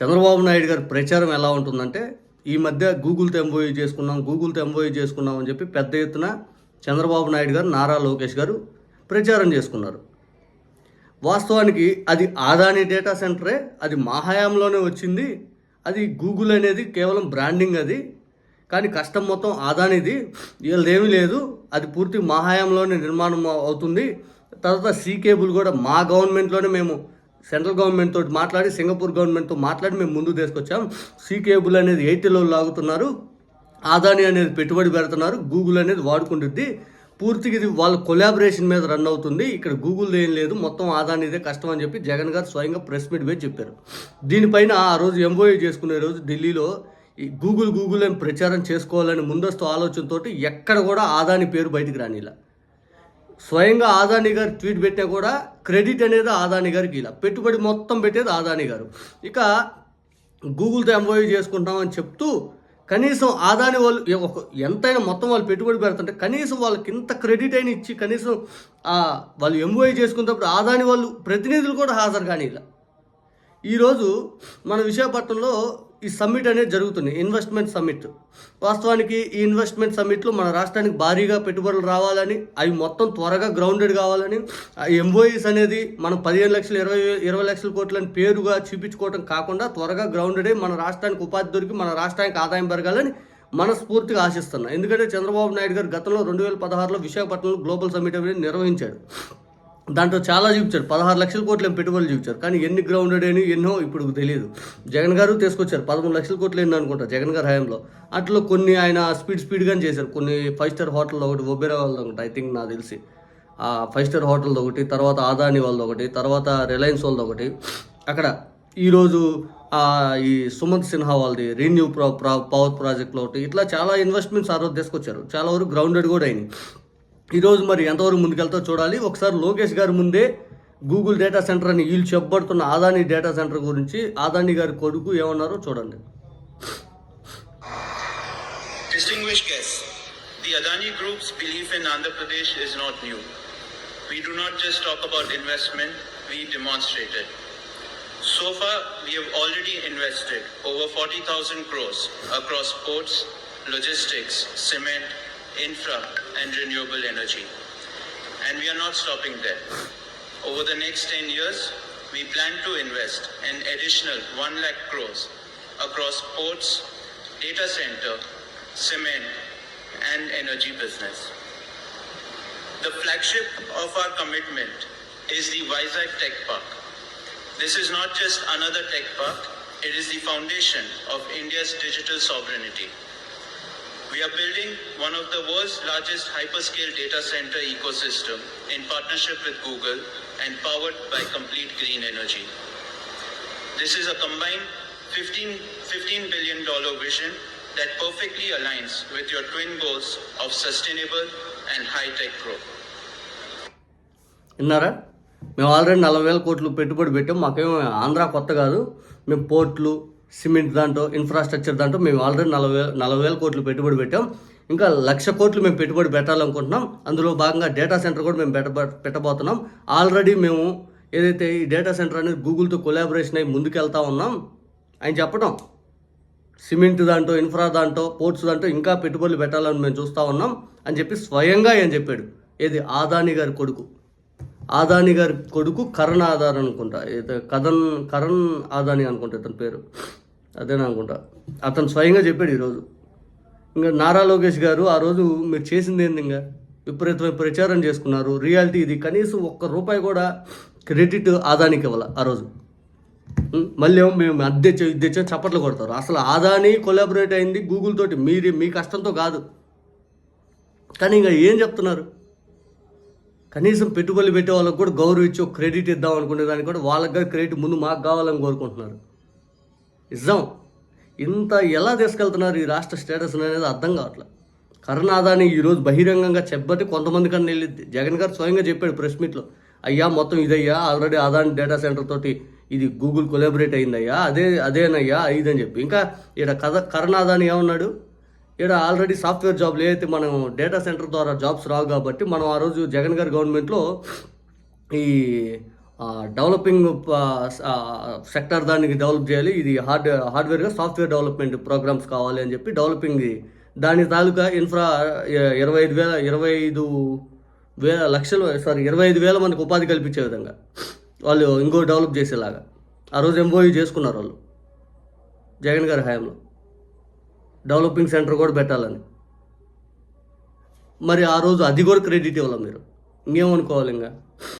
చంద్రబాబు నాయుడు గారి ప్రచారం ఎలా ఉంటుందంటే ఈ మధ్య గూగుల్తో ఎంబోయి చేసుకున్నాం గూగుల్తో ఎంబోయి చేసుకున్నాం అని చెప్పి పెద్ద ఎత్తున చంద్రబాబు నాయుడు గారు నారా లోకేష్ గారు ప్రచారం చేసుకున్నారు. వాస్తవానికి అది ఆదాని డేటా సెంటరే అది మా హయాంలోనే వచ్చింది. అది గూగుల్ అనేది కేవలం బ్రాండింగ్ అది. కానీ కష్టం మొత్తం ఆదానిది. వీళ్ళదేమీ లేదు. అది పూర్తి మా హయాంలోనే నిర్మాణం అవుతుంది. తర్వాత సీ కేబుల్ కూడా మా గవర్నమెంట్లోనే మేము సెంట్రల్ గవర్నమెంట్ తోటి మాట్లాడి సింగపూర్ గవర్నమెంట్తో మాట్లాడి మేము ముందు తీసుకొచ్చాం. సీ కేబుల్ అనేది ఎయిర్టెల్లో లాగుతున్నారు. ఆదాని అనేది పెట్టుబడి పెడుతున్నారు. గూగుల్ అనేది వాడుకుంటుంది. పూర్తిగా ఇది వాళ్ళ కొలాబరేషన్ మీద రన్ అవుతుంది. ఇక్కడ గూగుల్ ఏం లేదు. మొత్తం ఆదానిదే కష్టం అని చెప్పి జగన్ గారు స్వయంగా ప్రెస్ మీట్ మీద చెప్పారు. దీనిపైన ఆ రోజు ఎంఓఏ చేసుకునే రోజు ఢిల్లీలో ఈ గూగుల్ గూగుల్ అని ప్రచారం చేసుకోవాలని ముందస్తు ఆలోచనతోటి ఎక్కడ కూడా ఆదాని పేరు బయటికి రానిలా. స్వయంగా ఆదాని గారు ట్వీట్ పెట్టినా కూడా క్రెడిట్ అనేది ఆదాని గారికి ఇలా. పెట్టుబడి మొత్తం పెట్టేది ఆదాని గారు. ఇక గూగుల్తో ఎంబోయ్ చేసుకుంటామని చెప్తూ కనీసం ఆదాని వాళ్ళు ఒక ఎంతైనా మొత్తం వాళ్ళు పెట్టుబడి పెడుతుంటే కనీసం వాళ్ళకి ఇంత క్రెడిట్ అయిన ఇచ్చి కనీసం వాళ్ళు ఎంఓయూ చేసుకున్నప్పుడు ఆదాని వాళ్ళు ప్రతినిధులు కూడా హాజరు కానీ ఇలా ఈరోజు మన విశాఖపట్నంలో ఈ సమ్మిట్ అనేది జరుగుతుంది ఇన్వెస్ట్మెంట్ సమ్మిట్ వాస్తవానికి ఈ ఇన్వెస్ట్మెంట్ సమ్మిట్లో మన రాష్ట్రానికి భారీగా పెట్టుబడులు రావాలని అవి మొత్తం త్వరగా గ్రౌండెడ్ కావాలని ఎంఓఈస్ అనేది మనం పదిహేను లక్షలు ఇరవై ఇరవై లక్షల కోట్లని పేరుగా చూపించుకోవటం కాకుండా త్వరగా గ్రౌండెడ్ అయ్యి మన రాష్ట్రానికి ఉపాధి దొరికి మన రాష్ట్రానికి ఆదాయం పెరగాలని మనస్ఫూర్తిగా ఆశిస్తున్నాం. ఎందుకంటే చంద్రబాబు నాయుడు గారు గతంలో రెండు వేల పదహారులో విశాఖపట్నంలో గ్లోబల్ సమ్మిట్ అనేది నిర్వహించాడు. దాంట్లో చాలా చూపించారు. పదహారు లక్షల కోట్లు ఏం పెట్టుబడులు చూపించారు. కానీ ఎన్ని గ్రౌండెడ్ అని ఎన్నో ఇప్పుడు తెలియదు జగన్ గారు తీసుకొచ్చారు. పదమూడు లక్షల కోట్లు ఎన్ని అనుకుంటా జగన్ గారు హయాంలో. అట్లా కొన్ని ఆయన స్పీడ్ స్పీడ్గానే చేశారు. కొన్ని ఫైవ్ స్టార్ హోటల్లో ఒకటి ఒబెరా వాళ్ళు ఒకటి ఐ థింక్ నాకు తెలిసి. ఆ ఫైవ్ స్టార్ హోటల్ది ఒకటి తర్వాత ఆదాని వాళ్ళది ఒకటి తర్వాత రిలయన్స్ వాళ్ళది ఒకటి. అక్కడ ఈరోజు ఈ సుమంత్ సిన్హా వాళ్ళది రెన్యూ ప్రా ప్రా పవర్ ప్రాజెక్ట్లో ఒకటి. ఇట్లా చాలా ఇన్వెస్ట్మెంట్స్ ఆ రోజు తీసుకొచ్చారు. చాలా వరకు గ్రౌండెడ్ కూడా అయినాయి. ఈరోజు మరి ఎంతవరకు ముందుకెళ్తా చూడాలి ఒకసారి లోకేష్ గారి ముందే గూగుల్ డేటా సెంటర్ అని వీళ్ళు చెప్పబడుతున్న ఆదాని డేటా సెంటర్ గురించి ఆదాని గారి కొడుకు ఏమన్నారో చూడండి Distinguished guests, the Adani Group's belief in Andhra Pradesh is not new. We do not just talk about investment, we demonstrate it. So far, we have already invested over 40,000 crores across ports, logistics, cement, infra, and renewable energy. And we are not stopping there. Over the next 10 years, we plan to invest an additional 1 lakh crores across ports, data center, cement, and energy business. The flagship of our commitment is the Vizag Tech Park. This is not just another tech park, it is the foundation of India's digital sovereignty. We are building one of the world's largest hyperscale data center ecosystem in partnership with Google and powered by complete green energy. This is a combined 15, $15 billion dollar vision that perfectly aligns with your twin goals of sustainable and high-tech growth. విన్నారా మేము already నలభై వేల కోట్లు పెట్టుబడి పెట్టాం మాకేమో ఆంధ్ర కొత్త కాదు మేము పోర్ట్లు సిమెంట్ దాంట్లో ఇన్ఫ్రాస్ట్రక్చర్ దాంట్లో మేము ఆల్రెడీ నలభై నలభై వేల కోట్లు పెట్టుబడి పెట్టాం. ఇంకా లక్ష కోట్లు మేము పెట్టుబడి పెట్టాలనుకుంటున్నాం. అందులో భాగంగా డేటా సెంటర్ కూడా మేము పెట్ట పెట్టబోతున్నాం. ఆల్రెడీ మేము ఏదైతే ఈ డేటా సెంటర్ అనేది గూగుల్తో కొలాబరేషన్ అయ్యి ముందుకెళ్తా ఉన్నాం ఆయన చెప్పడం సిమెంట్ దాంట్లో ఇన్ఫ్రా దాంట్లో పోర్ట్స్ దాంట్లో ఇంకా పెట్టుబడులు పెట్టాలని మేము చూస్తూ ఉన్నాం అని చెప్పి స్వయంగా ఆయన చెప్పాడు. ఏది? ఆదాని గారి కొడుకు. ఆదాని గారి కొడుకు కరణ్ ఆధార్ అనుకుంటా ఏదో కథన్ కరణ్ ఆదాని అనుకుంటా ఇతని పేరు. అదేనా అనుకుంటా. అతను స్వయంగా చెప్పాడు ఈరోజు. ఇంకా నారా లోకేష్ గారు ఆ రోజు మీరు చేసింది ఏంది ఇంకా? విపరీతమైన ప్రచారం చేసుకున్నారు. రియాలిటీ ఇది. కనీసం ఒక్క రూపాయి కూడా క్రెడిట్ ఆదానికి ఇవ్వాలి ఆ రోజు. మళ్ళీ ఏమో మేము అద్దె ఇద్దె చప్పట్లు కొడతారు. అసలు ఆదాని కొలాబరేట్ అయింది గూగుల్ తోటి. మీరు మీ కష్టంతో కాదు. కానీ ఇంకా ఏం చెప్తున్నారు? కనీసం పెట్టుబడులు పెట్టే వాళ్ళకి కూడా గౌరవం ఇచ్చి ఒక క్రెడిట్ ఇద్దాం అనుకునే దానికి కూడా వాళ్ళకి క్రెడిట్ ముందు మాకు కావాలని కోరుకుంటున్నారు. నిజం. ఇంత ఎలా తీసుకెళ్తున్నారు ఈ రాష్ట్ర స్టేటస్ అనేది అర్థం కావట్లేదు కరుణాదాని ఈరోజు బహిరంగంగా చెప్పబట్టి కొంతమంది కన్నా వెళ్ళింది. జగన్ గారు స్వయంగా చెప్పాడు ప్రెస్ మీట్లో అయ్యా మొత్తం ఇదయ్యా ఆల్రెడీ అదాని డేటా సెంటర్ తోటి ఇది గూగుల్ కొలాబరేట్ అయిందయ్యా అదే అదేనయ్యా ఇదని చెప్పి. ఇంకా ఇక్కడ కథ కరుణాదాని ఏమన్నాడు? ఇక్కడ ఆల్రెడీ సాఫ్ట్వేర్ జాబ్లు ఏదైతే మనం డేటా సెంటర్ ద్వారా జాబ్స్ రావు కాబట్టి మనం ఆ రోజు జగన్ గారి గవర్నమెంట్లో ఈ డెవలపింగ్ సెక్టర్ దానికి డెవలప్ చేయాలి. ఇది హార్డ్ హార్డ్వేర్గా సాఫ్ట్వేర్ డెవలప్మెంట్ ప్రోగ్రామ్స్ కావాలి అని చెప్పి డెవలపింగ్ దాని తాలూకా ఇన్ఫ్రా ఇరవై ఐదు వేల ఇరవై ఐదు వేల లక్షలు సారీ ఇరవై ఐదు వేల మందికి ఉపాధి కల్పించే విధంగా వాళ్ళు ఇంకో డెవలప్ చేసేలాగా. ఆ రోజు ఎంఓయూ చేసుకున్నారు వాళ్ళు. జగన్ గారి హయాంలో. డెవలపింగ్ సెంటర్ కూడా పెట్టాలని. మరి ఆ రోజు అది కూడా క్రెడిట్ ఇవ్వాలి మీరు? ఇంకేమనుకోవాలి ఇంకా?